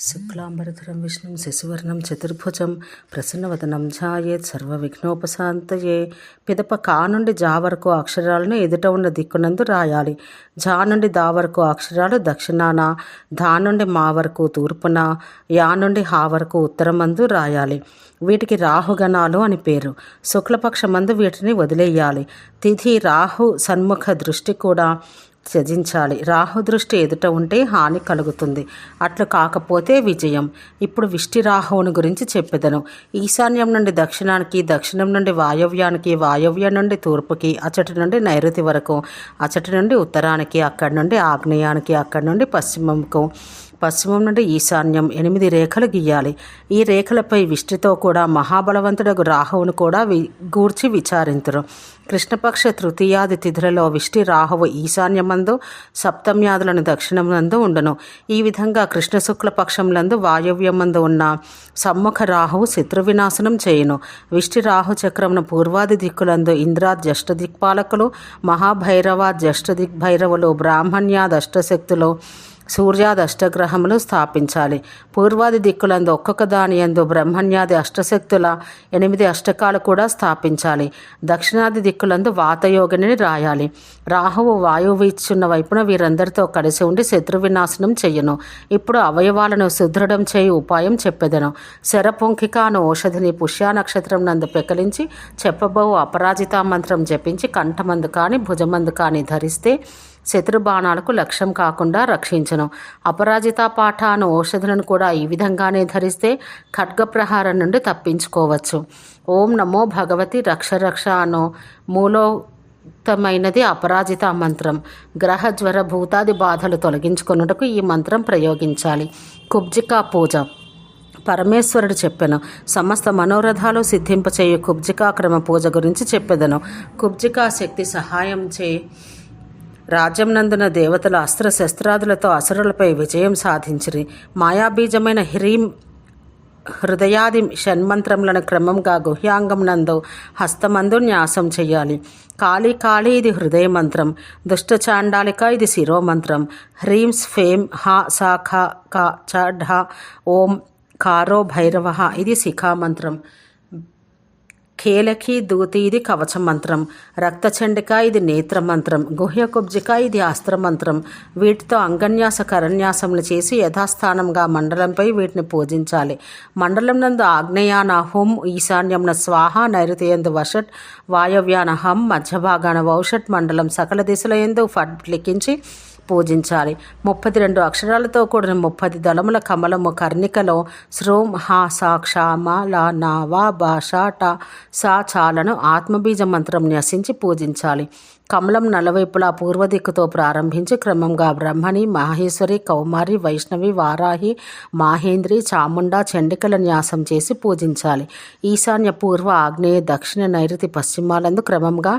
శుక్లాంబరధరం విష్ణుం శశివర్ణం చతుర్భుజం ప్రసన్నవదనం ఝాయేత్ సర్వవిఘ్నోపశాంతయే. పిదప కా నుండి జా వరకు అక్షరాలను ఎదుట ఉన్న దిక్కునందు రాయాలి. ఝా నుండి దా వరకు అక్షరాలు దక్షిణాన ధా నుండి మా వరకు తూర్పున యా నుండి హా వరకు ఉత్తరమందు రాయాలి. వీటికి రాహుగణాలు అని పేరు. శుక్లపక్షమందు వీటిని వదిలేయాలి. తిథి రాహు సన్ముఖ దృష్టి కూడా త్యజించాలి. రాహు దృష్టి ఎదుట ఉంటే హాని కలుగుతుంది. అట్లు కాకపోతే విజయం. ఇప్పుడు విష్టి రాహువుని గురించి చెప్పెదను. ఈశాన్యం నుండి దక్షిణానికి దక్షిణం నుండి వాయవ్యానికి వాయవ్యం నుండి తూర్పుకి అచటి నుండి నైరుతి వరకు అచటి నుండి ఉత్తరానికి అక్కడి నుండి ఆగ్నేయానికి అక్కడి నుండి పశ్చిమంకు పశ్చిమం నుండి ఈశాన్యం ఎనిమిది రేఖలు గీయాలి. ఈ రేఖలపై విష్టితో కూడా మహాబలవంతుడకు రాహువును కూడా వి గూర్చి విచారింతురు. కృష్ణపక్ష తృతీయాది తిథులలో విష్టి రాహువు ఈశాన్యమందు సప్తమ్యాదులను దక్షిణమందు ఉండును. ఈ విధంగా కృష్ణ శుక్ల పక్షంలందు వాయవ్యమందు ఉన్న సమ్ముఖ రాహువు శత్రు వినాశనం చేయును. విష్టి రాహు చక్రమును పూర్వాది దిక్కులందు ఇంద్రా జ్యేష్ఠ దిక్పాలకులు మహాభైరవ జ్యేష్ఠ దిగ్భైరవులు బ్రాహ్మణ్యాది అష్టశక్తులు సూర్యాది అష్టగ్రహములు స్థాపించాలి. పూర్వాది దిక్కులందు ఒక్కొక్క దాని యందు బ్రహ్మణ్యాది అష్టశక్తుల ఎనిమిది అష్టకాలు కూడా స్థాపించాలి. దక్షిణాది దిక్కులందు వాతయోగిని రాయాలి. రాహువు వాయువు ఇచ్చున్న వైపున వీరందరితో కలిసి ఉండి శత్రు వినాశనం చెయ్యను ఇప్పుడు అవయవాలను సుదృఢం చేయి ఉపాయం చెప్పెదను. శరపుంకిక అను ఔషధిని పుష్యా నక్షత్రం నందు పెకలించి చెప్పబో అపరాజితా మంత్రం జపించి కంఠమందు కానీ భుజమందు కానీ ధరిస్తే శత్రుబాణాలకు లక్ష్యం కాకుండా రక్షించను. అపరాజిత పాఠ అను ఔషధులను కూడా ఈ విధంగానే ధరిస్తే ఖడ్గప్రహారం నుండి తప్పించుకోవచ్చు. ఓం నమో భగవతి రక్ష రక్ష అను మూలోక్తమైనది అపరాజిత మంత్రం. గ్రహ జ్వర భూతాది బాధలు తొలగించుకొనుటకు ఈ మంత్రం ప్రయోగించాలి. కుబ్జికా పూజ. పరమేశ్వరుడు చెప్పెను. సమస్త మనోరథాలు సిద్ధింపచేయు కుబ్జికా క్రమ పూజ గురించి చెప్పెదను. కుబ్జికా శక్తి సహాయం చే రాజ్యంనందున దేవతలు అస్త్రశస్త్రాదులతో అసురులపై విజయం సాధించిరి. మాయాబీజమైన హ్రీం హృదయాది షణ్మంత్రములను క్రమంగా గుహ్యాంగం నందు హస్తమందు న్యాసం చేయాలి. కాళీ కాళీ ఇది హృదయ మంత్రం దుష్ట చాండాలిక ఇది శిరోమంత్రం. హ్రీం స్ఫేం హ సా ఖ క చ ఢ ఓం కారో భైరవ ఇది శిఖామంత్రం. కేలకి దూతి ఇది కవచ మంత్రం రక్తచండిక ఇది నేత్ర మంత్రం గుహ్య కుబ్జిక ఇది అస్త్ర మంత్రం వీటితో అంగన్యాస కరన్యాసములు చేసి యథాస్థానంగా మండలంపై వీటిని పూజించాలి. మండలం నందు ఆగ్నేయాన హుం ఈశాన్యంన స్వాహ నైరుతియందు వషట్ వాయవ్యాన హం మధ్యభాగాన వౌషట్ మండలం సకల దిశల ఎందు ఫట్ లిఖించి పూజించాలి. ముప్పది రెండు అక్షరాలతో కూడిన ముప్పది దళముల కమలము కర్ణికలో శ్రోం హా సాక్ష మా లా నా వా బా షా టా సా చాలను ఆత్మబీజ మంత్రం న్యసించి పూజించాలి. కమలం నలవైపులా పూర్వ దిక్కుతో ప్రారంభించి క్రమంగా బ్రహ్మణి మాహేశ్వరి కౌమారి వైష్ణవి వారాహి మాహేంద్రి చాముండ చండికల న్యాసం చేసి పూజించాలి. ఈశాన్య పూర్వ ఆగ్నేయ దక్షిణ నైరుతి పశ్చిమాలందు క్రమంగా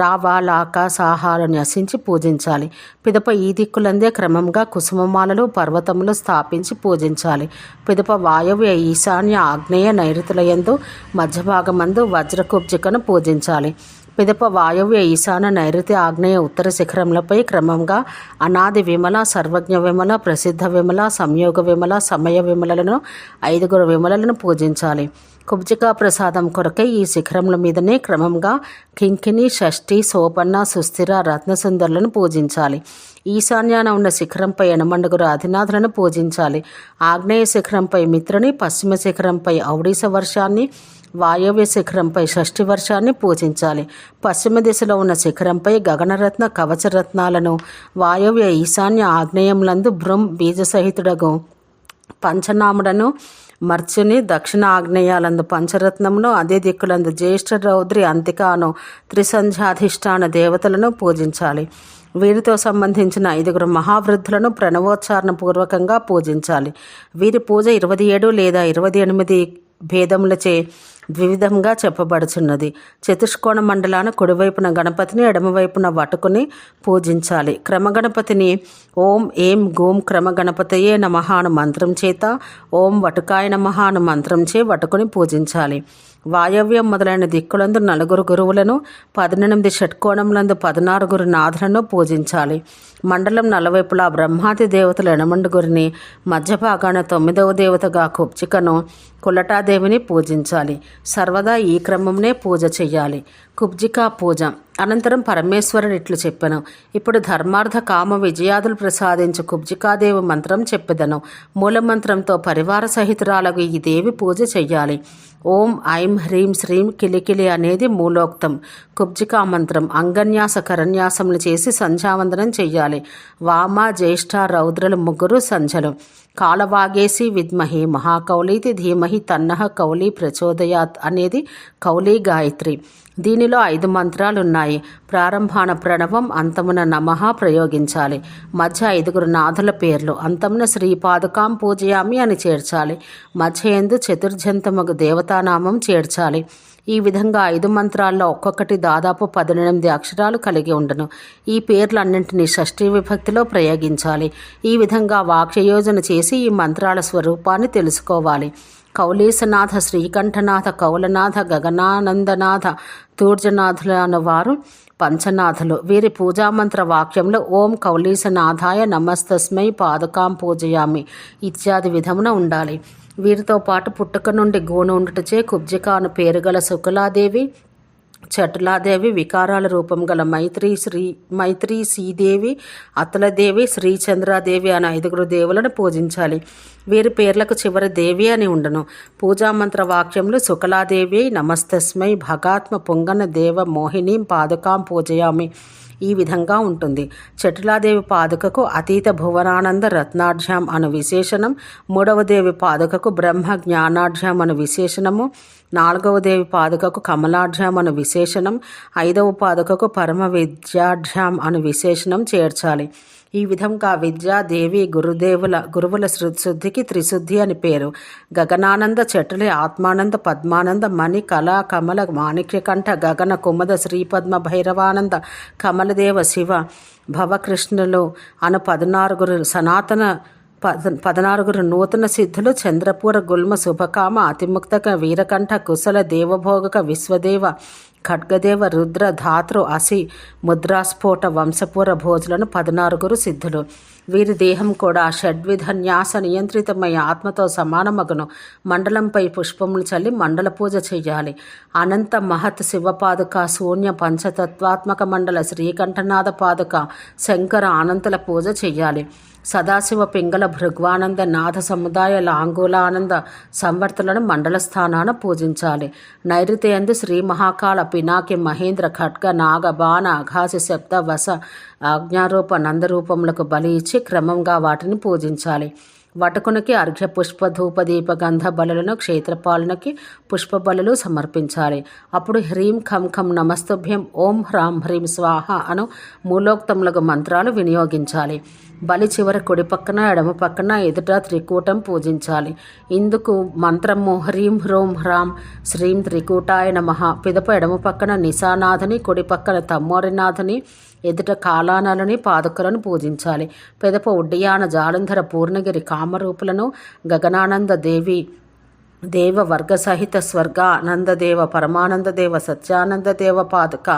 రావ లాక సాహాలు న్యసించి పూజించాలి. పిదప ఈ దిక్కులందే క్రమంగా కుసుమమాలలు పర్వతములు స్థాపించి పూజించాలి. పిదప వాయవ్య ఈశాన్య ఆగ్నేయ నైరుతుల యందు మధ్యభాగమందు వజ్రకుబ్జికను పూజించాలి. పిదప వాయవ్య ఈశాన నైరుతి ఆగ్నేయ ఉత్తర శిఖరములపై క్రమంగా అనాది విమల సర్వజ్ఞ విమల ప్రసిద్ధ విమల సంయోగ విమల సమయ విమలలను ఐదుగురు విమలలను పూజించాలి. కుబ్జికా ప్రసాదం కొరకై ఈ శిఖరముల మీదనే క్రమంగా కింకిని షష్ఠి సోపన్న సుస్థిర రత్నసుందరులను పూజించాలి. ఈశాన్యాన ఉన్న శిఖరంపై ఎనమండుగురు అధినాథులను పూజించాలి. ఆగ్నేయ శిఖరంపై మిత్రుని పశ్చిమ శిఖరంపై ఔడీస వర్షాన్ని వాయవ్య శిఖరంపై షష్ఠి వర్షాన్ని పూజించాలి. పశ్చిమ దిశలో ఉన్న శిఖరంపై గగనరత్న కవచరత్నాలను వాయవ్య ఈశాన్య ఆగ్నేయములందు భ్రం బీజసహితుడగు పంచనాముడను మర్చుని దక్షిణ ఆగ్నేయాలందు పంచరత్నమును అదే దిక్కులందు జ్యేష్ఠ రౌద్రి అంతికాను త్రిసంధ్యాధిష్టాన దేవతలను పూజించాలి. వీరితో సంబంధించిన ఐదుగురు మహావృద్ధులను ప్రణవోచ్చారణ పూర్వకంగా పూజించాలి. వీరి పూజ ఇరవై ఏడు లేదా ఇరవై ఎనిమిది భేదములచే ద్వివిధంగా చెప్పబడుచున్నది. చతుష్కోణ మండలాన కుడివైపున గణపతిని ఎడమవైపున వటుకుని పూజించాలి. క్రమగణపతిని ఓం ఏం గోం క్రమగణపతయే నమః అను మంత్రం చేత ఓం వటుకాయ నమః అను మంత్రం చే వటుకుని పూజించాలి. వాయవ్యం మొదలైన దిక్కులందు నలుగురు గురువులను పద్దెనిమిది షట్కోణములందు పద్నారుగురు నాథులను పూజించాలి. మండలం నలవైపులా బ్రహ్మాది దేవతల ఎనమండుగురిని మధ్య భాగాన తొమ్మిదవ దేవతగా కుబ్జికను కులటాదేవిని పూజించాలి. సర్వదా ఈ క్రమంనే పూజ చెయ్యాలి. కుబ్జికా పూజ. అనంతరం పరమేశ్వరుడు ఇట్లు చెప్పెను. ఇప్పుడు ధర్మార్థ కామ విజయాదులు ప్రసాదించు కుబ్జికాదేవి మంత్రం చెప్పెదను. మూలమంత్రంతో పరివార సహితురాలకు ఈ దేవి పూజ చెయ్యాలి. ఓం ఐం హ్రీం శ్రీం కిలికిలి అనేది మూలోక్తం. కుబ్జికా మంత్రం అంగన్యాస కరన్యాసములు చేసి సంధ్యావందనం చెయ్యాలి. వామ జ్యేష్ఠ రౌద్రలు ముగ్గురు సంధ్యలు. కాలవాగేసి విద్మహి మహాకౌలీతి ధీమహి తన్నహ కౌలి ప్రచోదయాత్ అనేది కౌలి గాయత్రి. దీనిలో ఐదు మంత్రాలు ఉన్నాయి ప్రారంభాన ప్రణవం అంతమున నమః ప్రయోగించాలి. మధ్య ఐదుగురు నాథుల పేర్లు. అంతమున శ్రీపాదుకాం పూజయామి అని చేర్చాలి. మధ్య ఎందు చతుర్జంతమగు దేవతానామం చేర్చాలి. ఈ విధంగా ఐదు మంత్రాల్లో ఒక్కొక్కటి దాదాపు పద్దెనిమిది అక్షరాలు కలిగి ఉండను. ఈ పేర్లన్నింటినీ షష్ఠీ విభక్తిలో ప్రయోగించాలి. ఈ విధంగా వాక్యయోజన చేసి ఈ మంత్రాల స్వరూపాన్ని తెలుసుకోవాలి. కౌలీసనాథ శ్రీకంఠనాథ కౌలనాథ గగనానందనాథ తూర్జనాథుల వారు పంచనాథులు. వీరి పూజామంత్ర వాక్యంలో ఓం కౌలీసనాథాయ నమస్తస్మై పాదకాం పూజయామి ఇత్యాది విధమున ఉండాలి. వీరితో పాటు పుట్టుక నుండి గోను ఉండుటచే కుబ్జిక అను పేరు గల శుకులాదేవి చటులాదేవి వికారాల రూపం గల మైత్రి శ్రీ మైత్రి శ్రీదేవి అతలదేవి శ్రీచంద్రాదేవి అనే ఐదుగురు దేవులను పూజించాలి. వీరి పేర్లకు చివరి దేవి అని ఉండను. పూజామంత్ర వాక్యంలో శుకలాదేవి నమస్తస్మై భగాత్మ పొంగన దేవ మోహిని పాదుకాం పూజయామి. ఈ విధంగా ఉంటుంది. చటులాదేవి పాదుకకు అతీత భువనానంద రత్నాఢ్యాం అను విశేషణం మూడవ దేవి పాదుకకు బ్రహ్మ జ్ఞానాఢ్యాం అను విశేషణము నాలుగవ దేవి పాదుకకు కమలాఢ్యాం అను విశేషణం ఐదవ పాదుకకు పరమ విద్యాఢ్యాం అను విశేషణం చేర్చాలి. ఈ విధంగా విద్యా దేవి గురుదేవుల గురువుల శుద్ధికి త్రిశుద్ధి అని పేరు. గగనానంద చెట్టులి ఆత్మానంద పద్మానంద మణి కళా కమల మాణిక్యకంఠ గగన కుమద శ్రీపద్మ భైరవానంద కమలదేవ శివ భవకృష్ణులు అను పదునారుగురు సనాతన పద పదనారుగురు నూతన సిద్ధులు చంద్రపూర గుల్మ శుభకామ అతిముక్తక వీరకంఠ కుశల దేవభోగక విశ్వదేవ ఖడ్గదేవ రుద్ర ధాతృ అసి ముద్రాస్ఫోట వంశపూర భోజులను పదనారుగురు సిద్ధులు. వీరి దేహం కూడా షడ్విధ న్యాస నియంత్రితమై ఆత్మతో సమానమగును. మండలంపై పుష్పములు చల్లి మండల పూజ చెయ్యాలి. అనంత మహత్ శివపాదుక శూన్య పంచతత్వాత్మక మండల శ్రీకంఠనాథ పాదుక శంకర అనంతుల పూజ చెయ్యాలి. సదాశివ పింగళ భృగ్వానంద నాథ సముదాయ లాంగూలానంద సంవర్తులను మండల స్థానాన పూజించాలి. నైరుతేందు శ్రీ మహాకాళ పినాకి మహేంద్ర ఖడ్గ నాగ బాణ అఘాసి శబ్ద వస ఆజ్ఞారూప నందరూపములకు బలి ఇచ్చి క్రమంగా వాటిని పూజించాలి. వటకునికి అర్ఘ్య పుష్ప ధూప దీప గంధ బలులను క్షేత్రపాలనకి పుష్ప బలులు సమర్పించాలి. అప్పుడు హ్రీం ఖం ఖం నమస్తుభ్యం ఓం హ్రాం హ్రీం స్వాహ అను మూలోక్తములకు మంత్రాలు వినియోగించాలి. బలి చివర కుడి పక్కన ఎడమ పక్కన ఎదుట త్రికూటం పూజించాలి. ఇందుకు మంత్రము హ్రీం హ్రోం హ్రాం శ్రీం త్రికూటాయ నమ. పిదప ఎడమ పక్కన నిశానాథుని కుడి పక్కన తమ్మోరినాథుని ఎదుట కాలానాలని పాదుకలను పూజించాలి. పెదప ఉడ్డయాన జాలంధర పూర్ణగిరి కామరూపులను గగనానంద దేవి దేవ వర్గ సహిత స్వర్గ ఆనందదేవ పరమానందదేవ సత్యానందదేవ పాదుక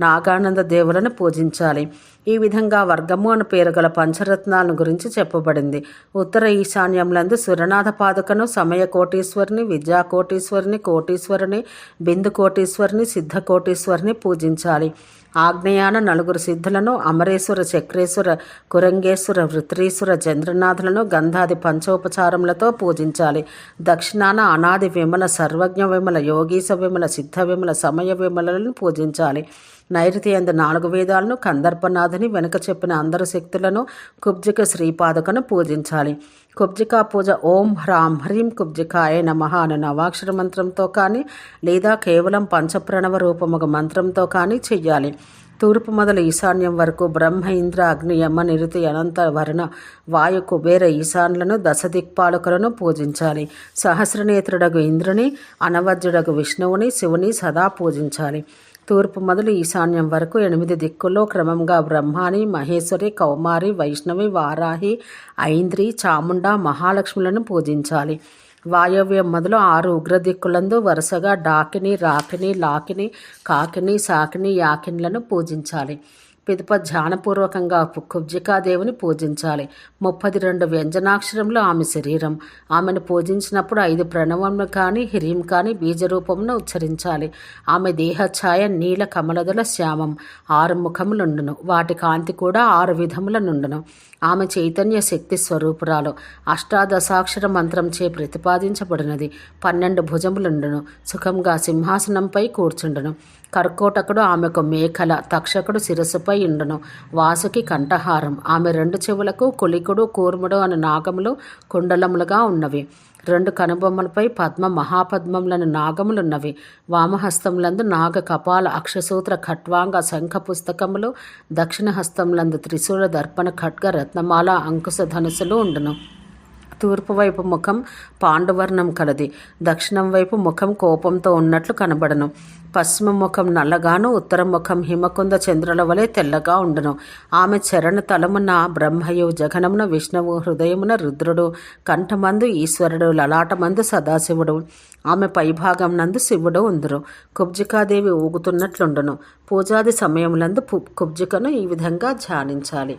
నాగానంద దేవులను పూజించాలి. ఈ విధంగా వర్గము అని పేరు గల పంచరత్నాలను గురించి చెప్పబడింది. ఉత్తర ఈశాన్యములందు సురనాథ పాదుకను సమయ కోటీశ్వరిని విద్యా కోటీశ్వరిని కోటీశ్వరిని బిందు కోటీశ్వరిని సిద్ధ కోటీశ్వరిని పూజించాలి. ఆగ్నేయాన నలుగురు సిద్ధులను అమరేశ్వర చక్రేశ్వర కురంగేశ్వర వృత్రీశ్వర చంద్రనాథులను గంధాది పంచోపచారములతో పూజించాలి. దక్షిణాన అనాది విమల సర్వజ్ఞ విమల యోగీశ విమల సిద్ధ విమల సమయ విమలను పూజించాలి. నైరుతి అందు నాలుగు వేదాలను కందర్పనాథుని వెనుక చెప్పిన అందరు శక్తులను కుబ్జిక శ్రీపాదకను పూజించాలి. కుబ్జికా పూజ ఓం హ్రాం హ్రీం కుబ్జికాయ నమః అనే నవాక్షర మంత్రంతో కానీ లేదా కేవలం పంచప్రణవ రూపముగ మంత్రంతో కానీ చెయ్యాలి. తూర్పు మొదలు ఈశాన్యం వరకు బ్రహ్మ ఇంద్ర అగ్ని యమ నిరుతి అనంత వరుణ వాయు కుబేర ఈశాన్లను దశ దిక్పాలకులను పూజించాలి. సహస్రనేత్రుడగు ఇంద్రుని అనవజ్యుడగు విష్ణువుని శివుని సదా పూజించాలి. తూర్పు మొదలు ఈశాన్యం వరకు ఎనిమిది దిక్కుల్లో క్రమంగా బ్రహ్మాని మహేశ్వరి కౌమారి వైష్ణవి వారాహి ఐంద్రి చాముండ మహాలక్ష్ములను పూజించాలి. వాయవ్యం మొదలు ఆరు ఉగ్రదిక్కులందు వరుసగా డాకిని రాకిని లాకిని కాకిని సాకిని యాకిన్లను పూజించాలి. పిదప ధ్యానపూర్వకంగా కుబ్జికాదేవిని పూజించాలి. ముప్పది రెండు వ్యంజనాక్షరములు ఆమె శరీరం. ఆమెను పూజించినప్పుడు ఐదు ప్రణవములు కానీ హిరీం కానీ బీజరూపమును ఉచ్చరించాలి. ఆమె దేహఛాయ నీల కమలదల శ్యామం. ఆరు ముఖములుండును. వాటి కాంతి కూడా ఆరు విధములనుండును. ఆమె చైతన్య శక్తి స్వరూపురాలు. అష్టాదశాక్షర మంత్రంచే ప్రతిపాదించబడినది. పన్నెండు భుజములుండును. సుఖంగా సింహాసనంపై కూర్చుండును. కర్కోటకుడు ఆమెకు మేఖల తక్షకుడు శిరస్సుపై ఉండును. వాసుకి కంఠహారం. ఆమె రెండు చెవులకు కులికుడు కూర్ముడు అను నాగములు కుండలములుగా ఉన్నవి. రెండు కనుబొమ్మలపై పద్మ మహాపద్మములను నాగములున్నవి. వామహస్తములందు నాగ కపాల అక్షసూత్ర ఖట్వాంగ శంఖ పుస్తకములు దక్షిణ హస్తములందు త్రిశూల దర్పణ ఖడ్గ రత్నమాల అంకుశ ధనుసులు ఉండును. తూర్పు వైపు ముఖం పాండువర్ణం కలది. దక్షిణం వైపు ముఖం కోపంతో ఉన్నట్లు కనబడను. పశ్చిమ ముఖం నల్లగాను ఉత్తర ముఖం హిమకుంద చంద్రుల వలె తెల్లగా ఉండును. ఆమె చరణ తలమున బ్రహ్మయు జగనమున విష్ణువు హృదయమున రుద్రుడు కంఠమందు ఈశ్వరుడు లలాటమందు సదాశివుడు. ఆమె పైభాగం నందు శివుడు ఉందురు. కుబ్జికాదేవి ఊగుతున్నట్లుండును. పూజాది సమయములందు కుబ్జికను ఈ విధంగా ధ్యానించాలి.